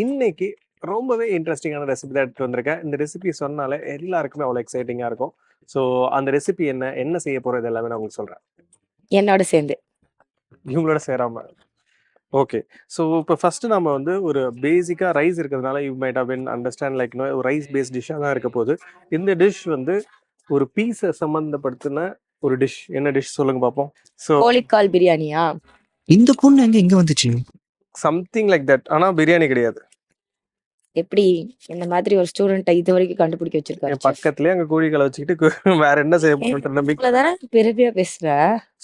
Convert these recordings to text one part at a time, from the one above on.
இன்னைக்கு ரொம்பவே இன்ட்ரெஸ்டிங்கான ரெசிபி தான் எடுத்துட்டு வந்திருக்கேன். இந்த ரெசிபி சொன்னாலே எல்லாருக்குமே அவ்வளோ எக்ஸைட்டிங்காக இருக்கும். ஸோ அந்த ரெசிபி என்ன என்ன செய்ய போகிறது எல்லாமே நான் உங்களுக்கு சொல்கிறேன் என்னோட சேர்ந்து. இவங்களோட சேராம. ஓகே ஸோ இப்போ ஃபர்ஸ்ட் நம்ம வந்து ஒரு பேசிக்காக ரைஸ் இருக்கிறதுனால you might have been understand like no ஒரு ரைஸ் பேஸ்ட் டிஷ்ஷாக தான் இருக்க போகுது. இந்த டிஷ் வந்து ஒரு பீஸை சம்மந்தப்படுத்தின ஒரு டிஷ் என்ன டிஷ் சொல்லுங்க பார்ப்போம் ஸோ கோழிக்கால் பிரியாணியா? இந்த பொண்ணு எங்க இங்க வந்துச்சு? சம்திங் லைக் தட் ஆனால் பிரியாணி கிடையாது. எப்படி? இந்த மாதிரி ஒரு ஸ்டூடெண்ட்டை இது வரைக்கும் கண்டுபிடிக்க வச்சிருக்காரு பக்கத்துலேயே அங்கே கோழிகளை வச்சுக்கிட்டு வேற என்ன செய்ய தானே பெருமையா பேசுற?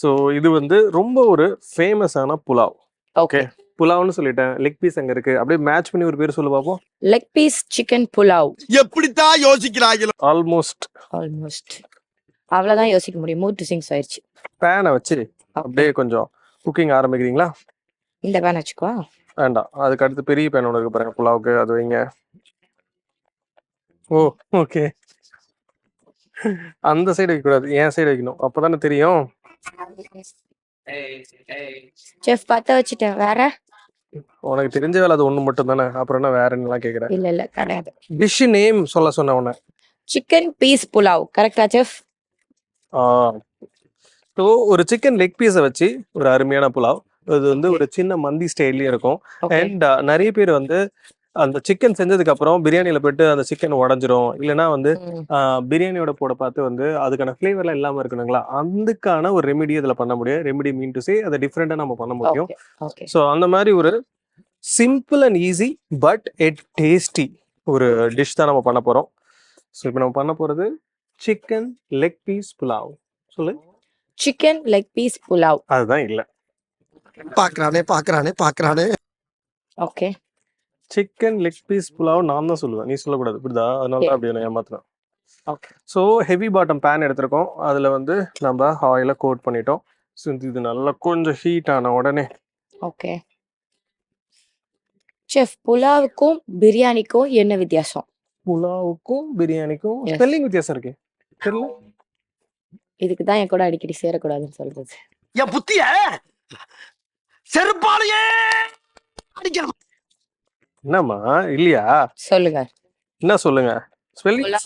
ஸோ இது வந்து ரொம்ப ஒரு ஃபேமஸான புலாவ். ஓகே புலாவ்னு சொல்லிட்டேன். லெக் பீஸ் அங்கே இருக்கு? அப்படியே மேட்ச் பண்ணி ஒரு பேர் சொல்லு பார்ப்போம் லெக் பீஸ் சிக்கன் புலாவ் எப்படித்தான் யோசிக்கிறாங்களோ ஆல்மோஸ்ட் ஆல்மோஸ்ட் அவ்வளவுதான் யோசிக்க முடியும். மூட் சிங்ஸ் ஆயிடுச்சு பேனை வச்சு அப்படியே கொஞ்சம் குக்கிங் ஆரம்பிக்கிறீங்களா? இந்த பேன் வச்சுக்கோ வேண்டாம் அதுக்கு அடுத்து பெரிய பேன் ஒன்று இருக்கு பாருங்க. புலாவுக்கு அது வைங்க. ஓ ஓகே அந்த சைடு வைக்கக்கூடாது என் சைடு வைக்கணும். அப்பதானே தெரியும். செஃப் பத்த வச்சுட்டேன். வேற? உனக்கு தெரிஞ்ச வேலை அது ஒன்று மட்டும் தானே அப்புறம் என்ன வேற என்னலாம் கேட்குறேன் இல்ல இல்ல கிடையாது. டிஷ் நேம் சொல்ல சொன்ன உன்னை. சிக்கன் பீஸ் புலாவ் கரெக்டா செஃப் ஸோ ஒரு சிக்கன் லெக் பீஸை வச்சு ஒரு அருமையான புலாவ் இது வந்து ஒரு சின்ன மந்தி ஸ்டைல்லையும் இருக்கும். அண்ட் நிறைய பேர் வந்து அந்த சிக்கன் செஞ்சதுக்கு அப்புறம் பிரியாணியில போயிட்டு அந்த சிக்கன் உடஞ்சிரும். இல்லைன்னா வந்து பிரியாணியோட போட பார்த்து வந்து அதுக்கான ஃப்ளேவர்லாம் இல்லாம இருக்கணுங்களா? அதுக்கான ஒரு ரெமெடி இதுல பண்ண முடியும். ரெமெடி மீன் டு சே அதை டிஃப்ரெண்டா நம்ம பண்ண முடியும். ஸோ அந்த மாதிரி ஒரு simple and easy but yet tasty ஒரு டிஷ் தான் நம்ம பண்ண போறோம். ஸோ இப்போ நம்ம பண்ண போறது சிக்கன் லெக் பீஸ் புலாவ் சொல்லு. சிக்கன் லெக் பீஸ் புலாவ் அதுதான் இல்லை. பாக்குறானே பாக்குறானே பாக்குறானே. Okay. Chicken leg piece pulao நான் தான் சொல்லுவேன். நீ சொல்லக்கூடாது. இப்படிதா அதனால தான் அப்படி நான் ஏமாத்துறேன். Okay so heavy bottom pan எடுத்திருக்கோம். அதில் வந்து நம்ம ஆயிலை கோட் பண்ணிட்டோம். ஸோ இது நல்லா கொஞ்சம் ஹீட் ஆன உடனே. ஓகே செஃப் புலாவுக்கும் பிரியாணிக்கும் என்ன வித்தியாசம்? புலாவுக்கும் பிரியாணிக்கும். ஸ்பெல்லிங் வித்தியாசம் இருக்கு. தெரியல? இதுக்கு தான் என் கூட அடிக்கடி சேரக்கூடாதுன்னு சொல்றது. என் புத்திய? செருப்பாலேயே! அடிக்கணும் என்னம்மா? இல்லையா? சொல்லுங்க. என்ன சொல்லுங்க? ஸ்பெல்லிங்?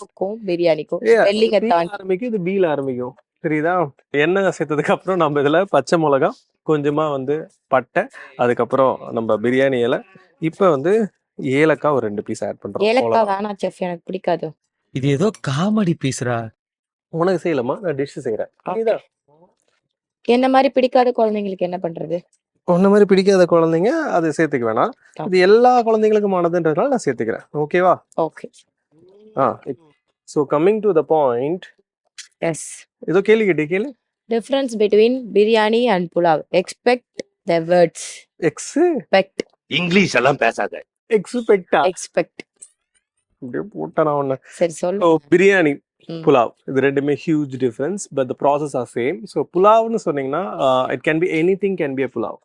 பிரியாணிக்கும். ஸ்பெல்லிங்க தாண்டி. ஆரம்பிக்கும் இது பீல ஆரம்பிக்கும். தெரியுதா எண்ணெய் சேர்த்ததுக்கு அப்புறம் நம்ம இதுல பச்சை மிளகா கொஞ்சமா வந்து பட்டை அதுக்கப்புறம் நம்ம பிரியாணி இலை. இப்போ வந்து ஏலக்காய் ஒரு ரெண்டு பீஸ் ஆட் பண்றோம். ஏலக்காய். வேணாம் செஃப் எனக்கு பிடிக்காது. இது ஏதோ காமெடி பேசுறா உனக்கு செய்யலாமா நான் டிஷ் செய்யறேன் என்ன மாதிரி பிடிக்காத குழந்தைங்களுக்கு என்ன பண்றது? உன்ன மாதிரி பிடிக்காத குழந்தைங்க அதை சேர்த்துக்க வேணாம். இது எல்லா குழந்தைங்களுக்குமானதுன்றதுனால நான் சேர்த்துக்கிறேன். ஓகேவா okay ah so coming to the point yes ஏதோ கேள்வி கேட்டே கேளு. Difference between biryani and pulao expect the words ex expect English எல்லாம் பேசாத. எக்ஸ்பெக்டா எக்ஸ்பெக்ட் அப்படியே போட்டேன் நான் ஒன்று சரி சொல்லு. பிரியாணி. புலாவ் இது ரெண்டுமே huge difference but the process are same so புலாவ்னு சொன்னீங்கன்னா it can be anything can be a pulao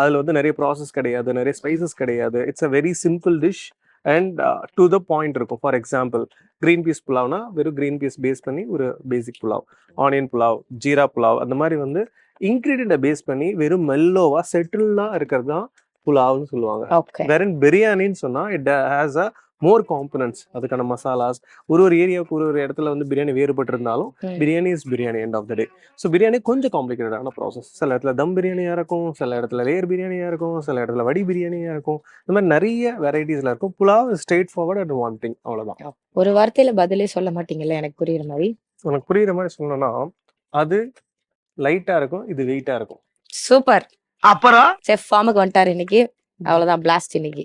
அதில் வந்து நிறைய ப்ராசஸ் கிடையாது நிறைய ஸ்பைசஸ் கிடையாது. It's a very simple dish and to the point இருக்கும். ஃபார் எக்ஸாம்பிள் க்ரீன் பீஸ் புலாவ்னா வெறும் க்ரீன் பீஸ் பேஸ் பண்ணி ஒரு பேசிக் புலாவ் ஆனியன் புலாவ் ஜீரா புலாவ் அந்த மாதிரி வந்து இன்க்ரீடியண்ட்டை பேஸ் பண்ணி வெறும் மெல்லோவா செட்டில்டாக இருக்கிறது தான் புலாவ்னு சொல்லுவாங்க. ஓகே வேற பிரியாணின்னு சொன்னா it has a more components அதுக்கான மசாலாஸ். ஒரு ஒரு ஏரியாவுக்கு ஒரு ஒரு இடத்துல வந்து பிரியாணி வேறுபட்டு இருந்தாலும் ம். Biryani is biryani end of the day so biryani கொஞ்சம் காம்ப்ளிகேட்டடான ப்ராசஸ் சில இடத்துல தம் பிரியாணியா இருக்கும் சில இடத்துல லேயர் பிரியாணியா இருக்கும் சில இடத்துல வடி பிரியாணியா இருக்கும். இந்த மாதிரி நிறைய வெரைட்டிஸ்ல இருக்கும். Pulao straightforward and one thing அவ்வளவுதான். ஒரு வார்த்தையில பதிலே சொல்ல மாட்டீங்கல்ல எனக்கு புரியுற மாதிரி? உனக்கு புரியுற மாதிரி சொல்லணும்னா அது லைட்டா இருக்கும் இது வெயிட்டா இருக்கும். சூப்பர் அப்புறம்? செஃப் ஃபார்முக்கு வந்துட்டாரு இன்னைக்கு. அவ்வளவுதான் பிளாஸ்ட் இன்னைக்கு.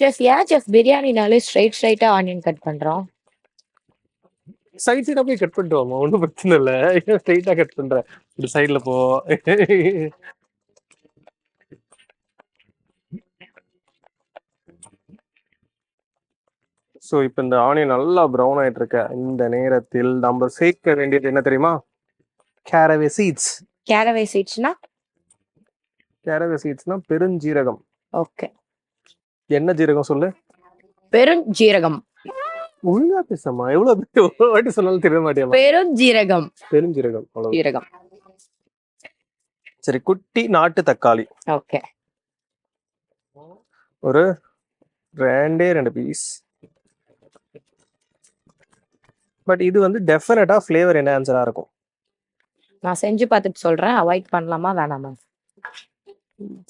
செஃப் ஏன் செஃப் பிரியாணினாலே ஸ்ட்ரைட் ஸ்ட்ரைட்டா ஆனியன் கட் பண்றோம். சைட் சைடா போய் கட் பண்ணிட்டு வாமா ஒன்றும் பிரச்சனை இல்லை. ஸ்ட்ரைட்டா கட் பண்ற இப்படி சைட்ல போ. ஸோ இப்போ இந்த ஆனியன் நல்லா ப்ரௌன் ஆயிட்டு இருக்க. இந்த நேரத்தில் நம்ம சேர்க்க வேண்டியது என்ன தெரியுமா? கேரவே சீட்ஸ் கேரவே சீட்ஸ்னா கேரவே சீட்ஸ்னா பெருஞ்சீரகம் ஓகே என்ன ஜீரகம் சொல்லு? பெருஞ்சீரகம் ஒழுங்கா பேசமா எவ்வளவு வாட்டி சொன்னாலும் தெரிய ஜீரகம். பெருஞ்சீரகம் அவ்வளவு ஜீரகம். சரி குட்டி நாட்டு தக்காளி. ஓகே ஒரு ரெண்டே ரெண்டு பீஸ் பட் இது வந்து டெஃபினட்டா ஃப்ளேவர் என்ன ஆன்சரா இருக்கும்? நான் செஞ்சு பார்த்துட்டு சொல்றேன். அவாய்ட் பண்ணலாமா? வேணாமா?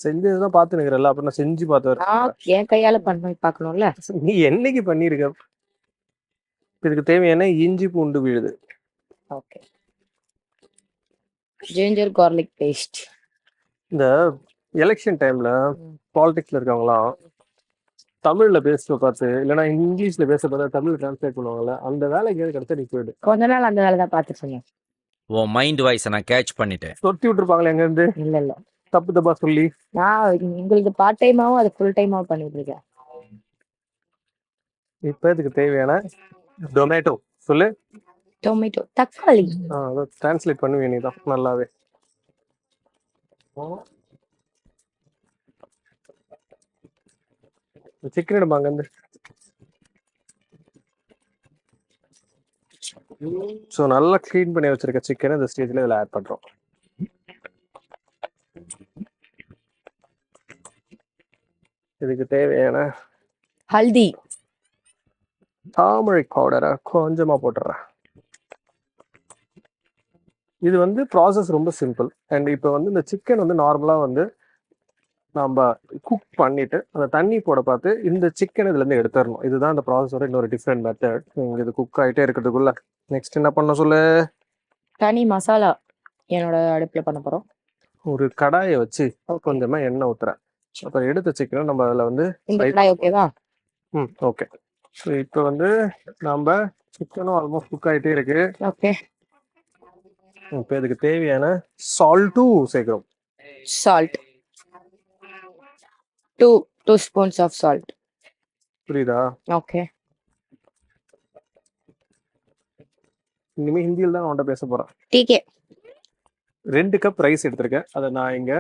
செஞ்சதுதான் பார்த்து நிக்கிறல்ல. அப்புறம் நான் செஞ்சு பார்த்து. நான் என் கையால பண்ணி பார்க்கணும்ல? நீ என்னைக்கு பண்ணிருக்க? இதுக்கு தேவையான இஞ்சி பூண்டு விழுது. ஓகே ஜிஞ்சர் garlic பேஸ்ட் இந்த எலெக்ஷன் டைம்ல. பாலிடிக்ஸ்ல இருக்கவங்களாம் தமிழ்ல பேச பார்த்து இல்லைன்னா இங்கிலீஷ்ல பேச பார்த்தா தமிழ் டிரான்ஸ்லேட் பண்ணுவாங்கல்ல அந்த வேலைக்கு கிடைச்சா நீ போயிடு? கொஞ்ச நாள் அந்த வேலை தான் பார்த்துட்டு உன் மைண்ட் வாய்ஸை நான் கேட்ச் பண்ணிட்டேன். தொட்டி விட்டுருப்பாங்களே எங்க இருந்து இல்ல இல்ல. தப்பு தப்பா சொல்லி. நான் உங்களுக்கு பார்ட் டைமாவும் அது ஃபுல் டைமாவும் பண்ணிட்டு இருக்கேன். இப்ப இதுக்கு தேவையான? டொமேட்டோ சொல்லு. டொமேட்டோ தக்காளி. டிரான்ஸ்லேட் பண்ணுவேன் நீ தான் நல்லாவே. சிக்கன் எடுப்பாங்க ஸோ நல்லா க்ளீன் பண்ணி வச்சிருக்க சிக்கன் இந்த ஸ்டேஜ்ல இதில் ஆட் பண்றோம். இதுக்கு தேவையான ஹல்தி. தாமரை பவுடரை கொஞ்சமா போட்டுறேன். இது வந்து ப்ராசஸ் ரொம்ப சிம்பிள் அண்ட் இப்போ வந்து இந்த சிக்கன் வந்து நார்மலாக வந்து நம்ம குக் பண்ணிட்டு அந்த தண்ணி போட பார்த்து இந்த சிக்கன் இதுல இருந்து எடுத்துடணும். இதுதான் இந்த ப்ராசஸோட இன்னொரு டிஃப்ரெண்ட் மெத்தட் இது குக் ஆகிட்டே இருக்கிறதுக்குள்ள. நெக்ஸ்ட் என்ன பண்ண சொல்லு? தனி மசாலா என்னோட அடுப்புல பண்ண போறோம். ஒரு கடாயை வச்சு கொஞ்சமா எண்ணெய் ஊத்துறேன். அப்புறம் எடுத்த சிக்கனை நம்ம அதில் வந்து ஓகேவா ம் ஓகே ஸோ இப்போ வந்து நம்ம சிக்கனும் ஆல்மோஸ்ட் குக் ஆகிட்டே இருக்கு. ஓகே இப்போ இதுக்கு தேவையான சால்ட்டும் சேர்க்குறோம். Salt two two spoons of salt புரியுதா? ஓகே இனிமே ஹிந்தியில் தான் அவன்கிட்ட பேச போறேன். டீகே ரெண்டு கப் ரைஸ் எடுத்திருக்கேன். அதை நான் இங்க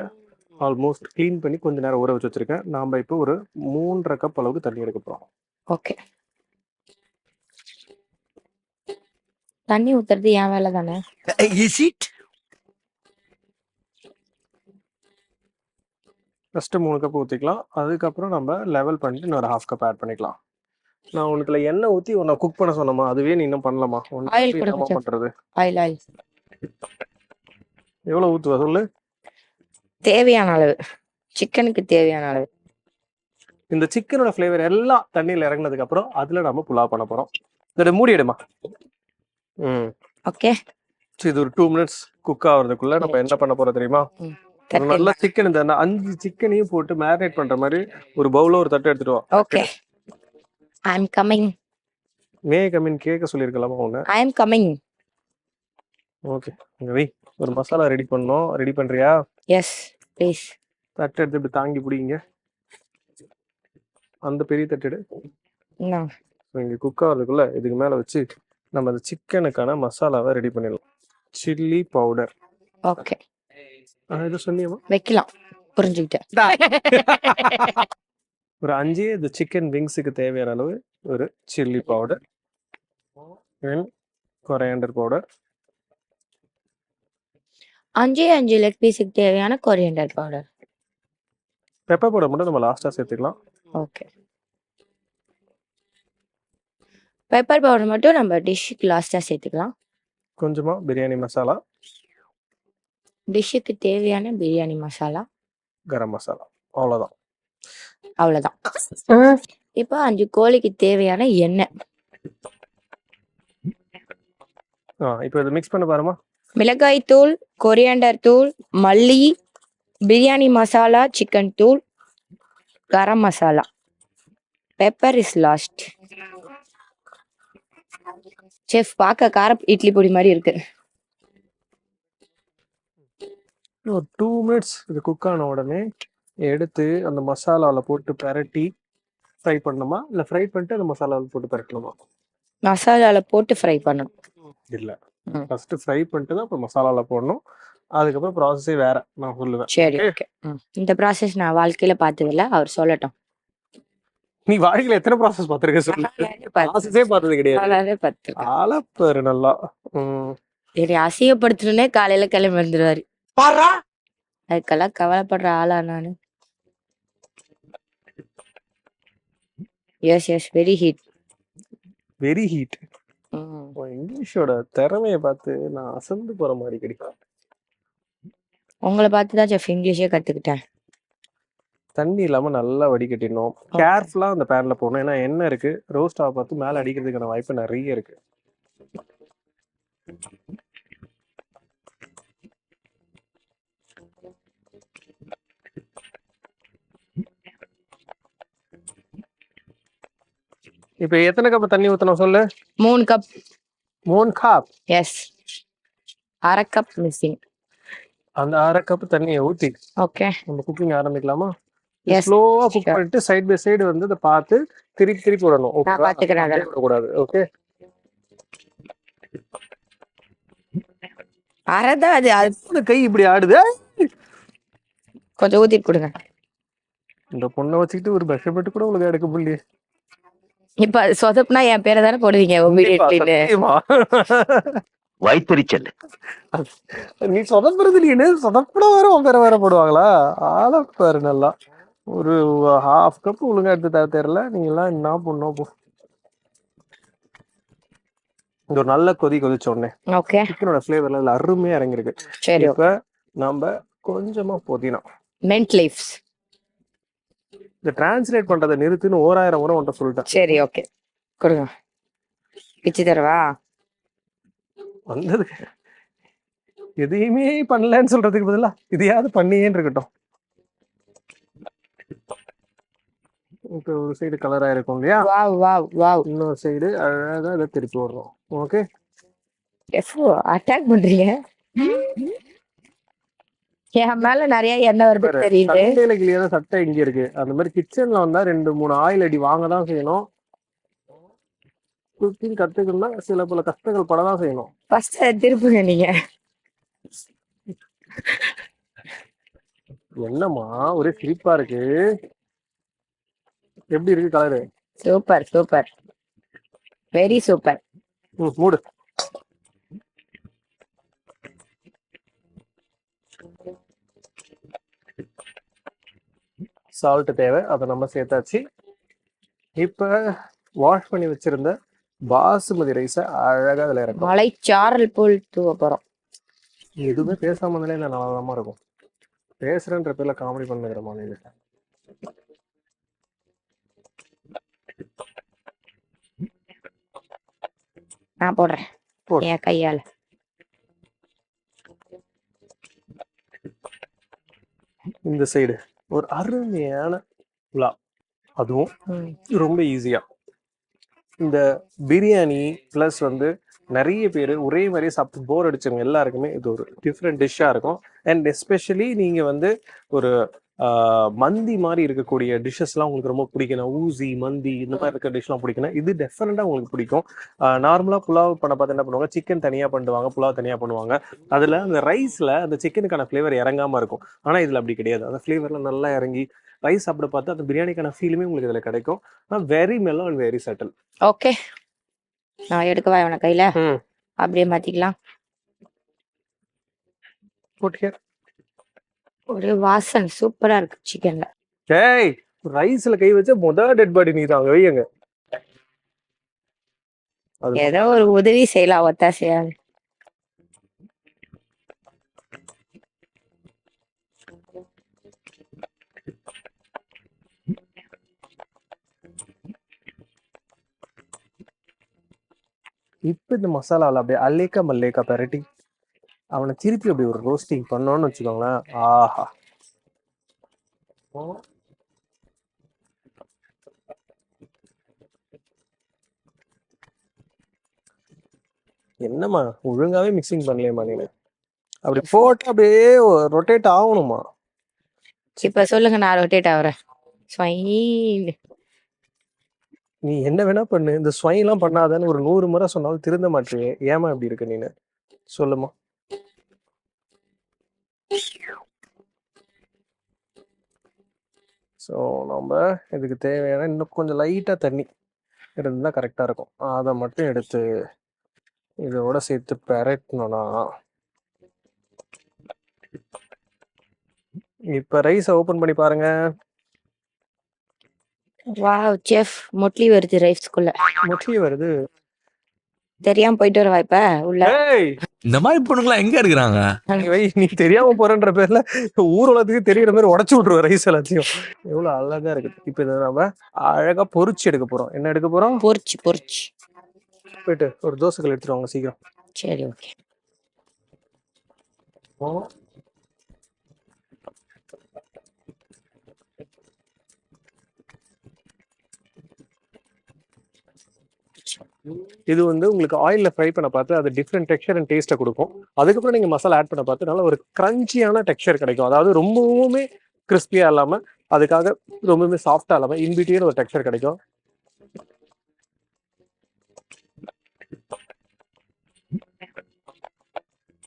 ஆல்மோஸ்ட் க்ளீன் பண்ணி கொஞ்ச நேரம் ஊற வச்சு வச்சிருக்கேன். நாம இப்போ ஒரு மூன்றரை கப் அளவுக்கு தண்ணி எடுக்க போறோம். ஓகே தண்ணி ஊத்துறது என் வேலை தானே இஸ் இட் ஃபர்ஸ்ட் மூணு கப் ஊற்றிக்கலாம் அதுக்கப்புறம் நம்ம லெவல் பண்ணிட்டு இன்னொரு ஹாஃப் கப் ஆட் பண்ணிக்கலாம். நான் உனக்குல எண்ணெய் ஊற்றி உன்னை குக் பண்ண சொன்னமா அதுவே நீ இன்னும் பண்ணலாமா கொஞ்சம். பண்றது? ஆயில் ஆயில் எவ்வளவு ஊத்துவ? சொல்லு. தேவையான அளவு. சிக்கனுக்கு தேவையான அளவு. இந்த சிக்கனோட ஃப்ளேவர் எல்லாம் தண்ணியில் இறங்குனதுக்கு அப்புறம் அதுல நம்ம புலாவ் பண்ண போறோம். இதோட மூடி எடுமா? ம். ஓகே சரி, இது ஒரு டூ மினிட்ஸ் குக் ஆகுறதுக்குள்ள நம்ம என்ன பண்ண போறோம் தெரியுமா? நல்ல சிக்கன் இந்த அஞ்சு சிக்கனையும் போட்டு மேரினேட் பண்ற மாதிரி ஒரு பவுல ஒரு தட்டு எடுத்துட்டு வா. Okay I am coming may coming கேட்க சொல்லியிருக்கலாமா உன்ன? ஐ எம் கம்மிங் ஓகே வை. ஒரு மசாலா ரெடி பண்ணோம் ரெடி பண்றியா? எஸ் ப்ளீஸ் தட்டு எடுத்து இப்படி தாங்கி பிடிங்க. அந்த பெரிய தட்டு எடு. இங்க குக் ஆகிறதுக்குள்ள இதுக்கு மேல வச்சு நம்ம அந்த சிக்கனுக்கான மசாலாவை ரெடி பண்ணிடலாம். சில்லி பவுடர் ஓகே வைக்கலாம். புரிஞ்சுக்கிட்டேன். ஒரு அஞ்சு இந்த சிக்கன் விங்ஸுக்கு தேவையான அளவு ஒரு சில்லி பவுடர் கொரையாண்டர் பவுடர் அஞ்சே அஞ்சு லெக் பீஸுக்கு தேவையான கொரியண்டர் பவுடர் பெப்பர் பவுடர் மட்டும் நம்ம லாஸ்டா சேர்த்துக்கலாம். ஓகே பெப்பர் பவுடர் மட்டும் நம்ம டிஷ்ஷுக்கு லாஸ்ட்டாக சேர்த்துக்கலாம். கொஞ்சமா பிரியாணி மசாலா. டிஷ்ஷுக்கு தேவையான பிரியாணி மசாலா? கரம் மசாலா. அவ்வளவுதான். அவ்வளோதான் இப்போ அஞ்சு கோழிக்கு தேவையான எண்ணெய். ஆ இப்போ இதை மிக்ஸ் பண்ண பாருமா. மிளகாய் தூள் கொரியாண்டர் தூள் மல்லி பிரியாணி மசாலா சிக்கன் தூள் garam masala. Pepper is last chef பார்க்க கார இட்லி பொடி மாதிரி இருக்கு. ஒரு டூ மினிட்ஸ் இது குக் ஆன உடனே எடுத்து அந்த மசாலாவில் போட்டு பிரட்டி ஃப்ரை பண்ணணுமா? இல்லை ஃப்ரை பண்ணிட்டு அந்த மசாலாவில் போட்டு பிரட்டணுமா? மசாலால போட்டு ஃப்ரை பண்ணணும். இல்லை. ஃபர்ஸ்ட் ஃப்ரை பண்ணிட்டு தான் அப்புறம் மசாலாவில் போடணும். அதுக்கப்புறம் ப்ராசஸே வேற. நான் சொல்லுவேன். சரி. ஓகே இந்த ப்ராசஸ் நான் வாழ்க்கையில பார்த்ததில்ல. அவர் சொல்லட்டும். நீ வாழ்க்கையில எத்தனை ப்ராசஸ் பார்த்திருக்க சொல்லு? ப்ராசஸே பார்த்தது கிடையாது. ஆளப்பாரு நல்லா. ம். சரி அசிங்கப்படுத்தணுன்னே காலையில கிளம்பி வந்துருவாரு. பாரா அதுக்கெல்லாம் கவலைப்படுற ஆளா நானு. Yes yes very heat very heat இங்கிலீஷோட திறமையை பார்த்து நான் அசந்து போற மாதிரி கிடைக்கும் உங்களை பார்த்து தான் செஃப் இங்கிலீஷே கத்துக்கிட்டேன். தண்ணி இல்லாம நல்லா வடிகட்டிடணும். கேர்ஃபுல்லா அந்த பேன்ல போடணும். ஏன்னா எண்ணெய் இருக்கு? ரோஸ்ட் பார்த்து மேல அடிக்கிறதுக்கான வாய்ப்பு நிறைய இருக்கு. இப்ப எத்தனை கப் தண்ணி ஊத்தணும் சொல்லு? மூணு கப் மூணு கப் எஸ் அரை கப் மிஸ்ஸிங் அந்த அரை கப் தண்ணியை ஊத்தி ஓகே நம்ம குக்கிங் ஆரம்பிக்கலாமா? ஸ்லோவா குக். பண்ணிட்டு சைடு பை சைடு வந்து அதை பார்த்து திருப்பி திருப்பி விடணும். ஓகேவா? பாத்துக்கிறேன். விடக்கூடாது. ஓகே அரை தான் அது அது. கை இப்படி ஆடுது? கொஞ்சம் ஊத்திட்டு கொடுங்க. இந்த பொண்ணை வச்சுக்கிட்டு ஒரு மெஷர்மெண்ட் கூட உங்களுக்கு எடுக்க முடியல இப்ப அது சொதப்புனா என் பேரை தானே போடுவீங்க வைத்தறிச்சல். நீ சொதப்புறது நீ சொதப்பட வர உன் பேரை வேற போடுவாங்களா? ஆள பாரு நல்லா. ஒரு ஹாஃப் கப் ஒழுங்கா எடுத்து தர தெரியல. நீங்க எல்லாம் என்ன பண்ணோம் போ. இந்த ஒரு நல்ல கொதி கொதிச்ச உடனே. ஓகே சிக்கனோட ஃபிளேவர்ல அருமையா இறங்கிருக்கு சரி இப்ப நம்ம கொஞ்சமா புதினா. மென்ட் லீவ்ஸ் இந்த டிரான்ஸ்லேட் பண்றதை நிறுத்துன்னு ஓராயிரம் முறை உன்ட்ட சொல்லிட்டேன். சரி ஓகே கொடுங்க. பிச்சு தரவா? வந்தது. எதையுமே பண்ணலன்னு சொல்றதுக்கு பதிலா இதையாவது பண்ணியேன்னு இருக்கட்டும். இப்போ ஒரு சைடு கலரா இருக்கும் இல்லையா? வாவ் வாவ் வாவ் இன்னொரு சைடு அழகா இதை திருப்பி விடுறோம். ஓகே எஃபோ அட்டாக் பண்றீங்க? என் மேல நிறைய எண்ணெய் வருது தெரியுது. சண்டையில கிளியாத சட்டை இங்க இருக்கு. அந்த மாதிரி கிச்சன்ல வந்தா ரெண்டு மூணு ஆயில் அடி வாங்க தான் செய்யணும். குக்கிங் கத்துக்கணும்னா சில பல கஷ்டங்கள் படதான் செய்யணும். ஃபர்ஸ்ட் திருப்புங்க நீங்க. என்னம்மா ஒரே சிரிப்பா இருக்கு. எப்படி இருக்கு colour super super very super mood. Salt தேவை. அதை நம்ம சேர்த்தாச்சு. இப்போ வாஷ் பண்ணி வச்சிருந்த பாசுமதி ரைஸை அழகா அதில் இறக்கும் மலைச்சாரல் போல் தூவ போறோம். எதுவுமே பேசாம இருந்தாலே இல்லை நல்லா இருக்கும். பேசுறேன்ற பேர்ல காமெடி பண்ணுகிற மாதிரி. நான் போடுறேன். போடு. என் கையால. இந்த சைடு ஒரு அருமையான புலா அதுவும். ரொம்ப ஈஸியா இந்த பிரியாணி ப்ளஸ் வந்து நிறைய பேர் ஒரே மாதிரி சாப்பிட்டு போர் அடிச்சவங்க எல்லாருக்குமே இது ஒரு டிஃப்ரெண்ட் டிஷ்ஷாக இருக்கும். அண்ட் எஸ்பெஷலி நீங்கள் வந்து ஒரு மந்தி மாதிரி இருக்கக்கூடிய டிஷ்ஷஸ்லாம் உங்களுக்கு ரொம்ப பிடிக்கணும் ஊசி மந்தி இந்த மாதிரி இருக்க டிஷ்லாம் பிடிக்கணும் இது டெஃபினட்டாக உங்களுக்கு பிடிக்கும். நார்மலாக புலாவ் பண்ண பார்த்து என்ன பண்ணுவாங்க சிக்கன் தனியாக பண்ணுவாங்க புலாவ் தனியாக பண்ணுவாங்க. அதில் அந்த ரைஸில் அந்த சிக்கனுக்கான ஃப்ளேவர் இறங்காமல் இருக்கும். ஆனால் இதில் அப்படி கிடையாது. அந்த ஃப்ளேவர்லாம் நல்லா இறங்கி ரைஸ் சாப்பிட பார்த்து அந்த பிரியாணிக்கான ஃபீலுமே உங்களுக்கு இதில் கிடைக்கும். ஆனால் very mellow and very subtle okay நான் எடுக்கவா இவனை கையில. அப்படியே மாத்திக்கலாம். புட் ஹியர் ஒரு வாசனை சூப்பரா இருக்கு சிக்கன்ல ஏய் ரைஸ்ல கை வச்ச முத டெட் பாடி நீ தான் அங்க வையங்க. ஏதோ ஒரு உதவி செய்யலாம் ஒத்தாசையாது இப்ப இந்த மசாலாவில் அப்படியே அல்லேக்கா மல்லேக்கா பெரட்டி. அவனை திருப்பி அப்படி ஒரு ரோஸ்டிங் பண்ணோன்னு வச்சுக்கோங்களேன். ஆஹா. என்னம்மா ஒழுங்காவே மிக்சிங் பண்ணலையம்மா நீங்க அப்படி போட்டு அப்படியே ரொட்டேட் ஆகணுமா இப்ப சொல்லுங்க நான் ரொட்டேட் ஆகுறேன். ஸ்வைன். நீ என்ன வேணா பண்ணு. இந்த ஸ்வைன்லாம் பண்ணாதன்னு ஒரு நூறு முறை சொன்னாலும் திருந்த மாட்டியே. ஏமா இப்படி இருக்க நீனு? சொல்லுமா ஸோ நம்ம இதுக்கு தேவையான இன்னும் கொஞ்சம் லைட்டாக தண்ணி இருந்தால் கரெக்டாக இருக்கும். அதை மட்டும் எடுத்து இதோட சேர்த்து பெரட்டணும்னா இப்போ ரைஸை ஓப்பன் பண்ணி பாருங்க. வாவ் செஃப் மொட்லி வருது ரைஸ்க்குள்ள முக்கிய வருது. தெரியாம போயிட்டு வரவா இப்ப உள்ள. இந்த மாதிரி பொண்ணுங்களா எங்க இருக்கிறாங்க? நீ தெரியாம போறன்ற பேர்ல ஊர் உலகத்துக்கு தெரியுற மாதிரி உடச்சு விட்டுருவ ரைஸ் எல்லாத்தையும். எவ்வளவு அழகா இருக்குது இப்போ இதை நம்ம அழகா பொரிச்சு எடுக்க போறோம். என்ன எடுக்க போறோம்? பொரிச்சு பொரிச்சு போயிட்டு ஒரு தோசைகள் எடுத்துட்டு வாங்க சீக்கிரம். சரி ஓகே இது வந்து உங்களுக்கு ஆயில்ல ஃப்ரை பண்ண பார்த்து அது டிஃப்ரெண்ட் டெக்ஸ்சர் அண்ட் டேஸ்ட்டை கொடுக்கும். அதுக்கப்புறம் நீங்கள் மசாலா ஆட் பண்ண பார்த்து நல்லா ஒரு க்ரன்ச்சியான டெக்ஸ்சர் கிடைக்கும். அதாவது ரொம்பவுமே கிறிஸ்பியாக இல்லாமல் அதுக்காக ரொம்பவுமே சாஃப்டாக இல்லாமல் இன்பிட்டியர் ஒரு டெக்ஸ்சர் கிடைக்கும்.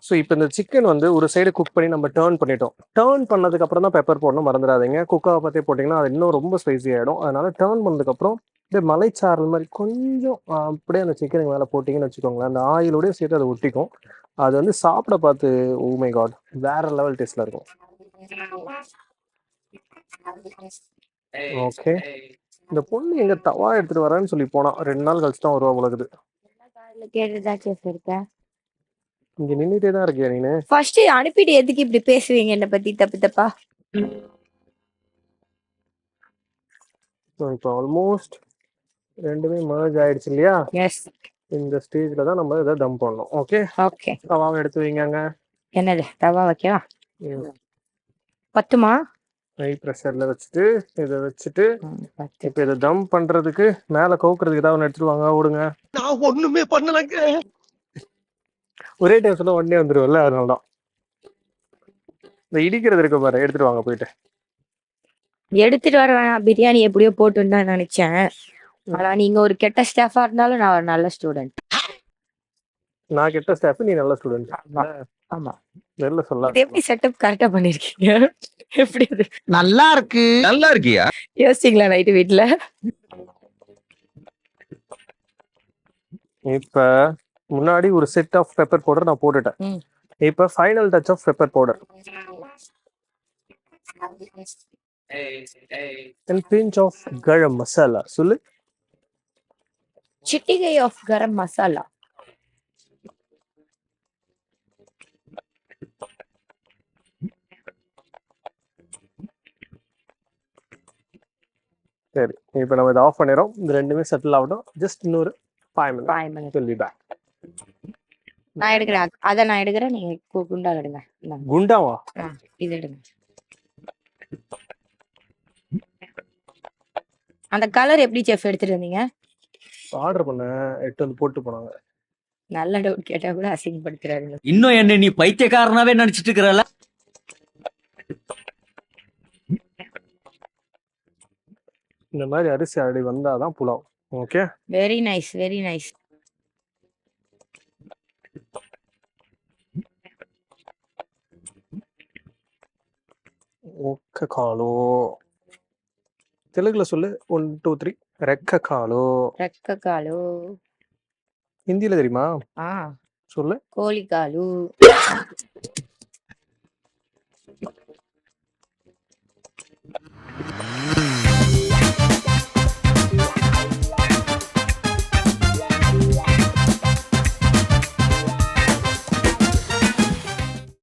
ஸோ இப்போ இந்த சிக்கன் வந்து ஒரு சைடு குக் பண்ணி நம்ம டேர்ன் பண்ணிட்டோம். டேர்ன் பண்ணதுக்கப்புறம் தான் பெப்பர் போடணும் மறந்துடாதீங்க. குக்காக பார்த்தே போட்டிங்கன்னா அது இன்னும் ரொம்ப ஸ்பைசி ஆகிடும் அதனால டேர்ன் பண்ணதுக்கப்புறம் அப்படியே மலைச்சாரல் மாதிரி கொஞ்சம் அப்படியே அந்த சிக்கனுக்கு மேலே போட்டிங்கன்னு வச்சுக்கோங்களேன் அந்த ஆயிலோடய சேர்த்து அதை ஒட்டிக்கும். அது வந்து சாப்பிட பார்த்து oh my காட் வேற லெவல் டேஸ்ட்ல இருக்கும். ஓகே இந்த பொண்ணு எங்க தவா எடுத்துட்டு வரேன்னு சொல்லி போனா ரெண்டு நாள் கழிச்சு தான் வருவா உலகுது இங்க நின்றுட்டே தான் இருக்கியா நீனு? ஃபர்ஸ்ட் அனுப்பிட்டு எதுக்கு இப்படி பேசுவீங்க என்ன பத்தி தப்பு தப்பா? இப்போ ஆல்மோஸ்ட் ரெண்டுமே மர்ஜ் ஆயிடுச்சு இல்லையா? எஸ் இந்த ஸ்டேஜ்ல தான் நம்ம இதை தம் பண்ணணும். ஓகே ஓகே தவாவை எடுத்து வைங்க என்னது? தவா வைக்கவா? பத்துமா? ஹை ப்ரெஷர்ல வச்சுட்டு இதை வச்சுட்டு இப்போ இதை தம் பண்றதுக்கு மேல கவுக்குறதுக்கு ஏதாவது ஒன்று எடுத்துட்டு வாங்க விடுங்க நான் ஒண்ணுமே பண்ணலங்க. ஒரே டைம் சொன்னா உடனே வந்துருவல்ல அதனால தான் இந்த இடிக்கிறது இருக்க பாரு எடுத்துட்டு வாங்க போயிட்டு. எடுத்துட்டு வர வேணாம். பிரியாணி எப்படியோ போட்டுன்னு தான் நினைச்சேன். ஆனா நீங்க ஒரு கெட்ட ஸ்டாஃபா இருந்தாலும் நான் ஒரு நல்ல ஸ்டூடெண்ட் நான் கெட்ட ஸ்டாஃப் நீ நல்ல ஸ்டூடெண்ட் ஆமா. நெல்ல சொல்ல இது எப்படி செட்டப் கரெக்டா பண்ணிருக்கீங்க? எப்படி அது? நல்லா இருக்கு. நல்லா இருக்கியா? யோசிச்சிங்களா நைட்டு வீட்ல? இப்ப முன்னாடி ஒரு செட் ஆஃப் பெப்பர் பவுடர் நான் போட்டுட்டேன். ம். இப்ப final touch of pepper powder and pinch of garam masala சொல்லு. சிட்டிகை ஆஃப் கரம் மசாலா சரி இப்ப நம்ம இதை ஆஃப் பண்ணிடுறோம் இந்த ரெண்டுமே செட்டில் ஆகட்டும் ஜஸ்ட் இன்னொரு five minute Five minutes. Will be back நான் எடுக்கிறேன் அத- நான் எடுக்கிறேன் நீங்க கு- குண்டால எடுங்க. குண்டாவா இது எடுங்க அந்த கலர் எப்படி செஃப் எடுத்துட்டு வந்தீங்க ஆர்டர் பண்ணேன் எட்டு வந்து போட்டு போனாங்க. நல்ல டவுட் கேட்டா கூட அசிங்கப்படுத்துறாரு இன்னும் என்ன நீ பைத்தியக்காரனாவே நினைச்சிட்டு இருக்கிறல இந்த மாதிரி அரிசி அடி வந்தாதான் pulao okay very nice very nice okay காலோ தெலுங்குல சொல்லு ஒன் டூ த்ரீ ரெக்க காலோ ரெக்க காலு ஹிந்தியில தெரியுமா? ஆ. சொல்லு. கோழி